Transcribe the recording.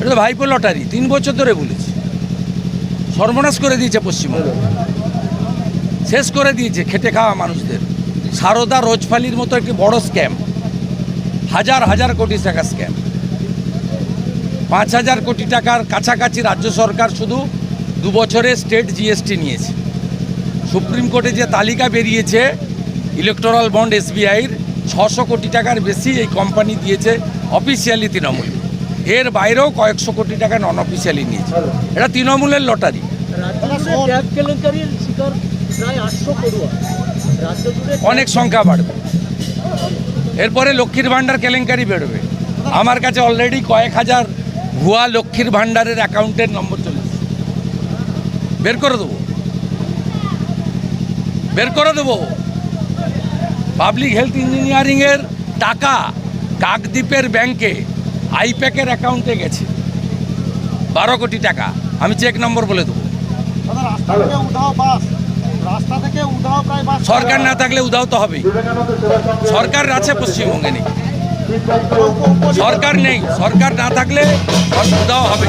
এটা তো ভাইপো লটারি, তিন বছর ধরে বলেছি। সর্বনাশ করে দিয়েছে পশ্চিমবঙ্গ। শেষ করে দিয়েছে খেটে খাওয়া মানুষদের। সারদা রোজফালির মতো একটি বড় স্ক্যাম। হাজার হাজার কোটি টাকা স্ক্যাম। পাঁচ হাজার কোটি টাকার কাছাকাছি রাজ্য সরকার শুধু দু বছরে স্টেট জিএসটি নিয়েছে। সুপ্রিম কোর্টে যে তালিকা বেরিয়েছে, ইলেকটোরাল বন্ড এসবিআইর ছশো কোটি টাকার বেশি এই কোম্পানি দিয়েছে, অফিসিয়ালি তৃণমূল। এর বাইরেও কয়েকশো কোটি টাকা নন অফিসিয়ালি নিয়েছে। এটা তৃণমূলের লটারি। অনেক সংখ্যা বাড়বে। এরপরে লক্ষ্মীর ভাণ্ডার কেলেঙ্কারি বেরোবে আমার কাছে অলরেডি কয়েক হাজার ভুয়া লক্ষ্মীর ভাণ্ডারের অ্যাকাউন্টের নম্বর চলে বের করে দেবো। বের করে দেবো। পাবলিক হেলথ ইঞ্জিনিয়ারিংয়ের টাকা কাকদ্বীপের ব্যাংকে আইপ্যাকের অ্যাকাউন্টে গেছে। বারো কোটি টাকা। আমি চেক নম্বর বলে দেবো। দাদা রাস্তা থেকে উধাও বাস। রাস্তা থেকে উধাও প্রায় বাস সরকার না থাকলে উদাও তো হবেই সরকার আছে পশ্চিমবঙ্গে নেই। সরকার নেই। সরকার না থাকলে উদাও হবে।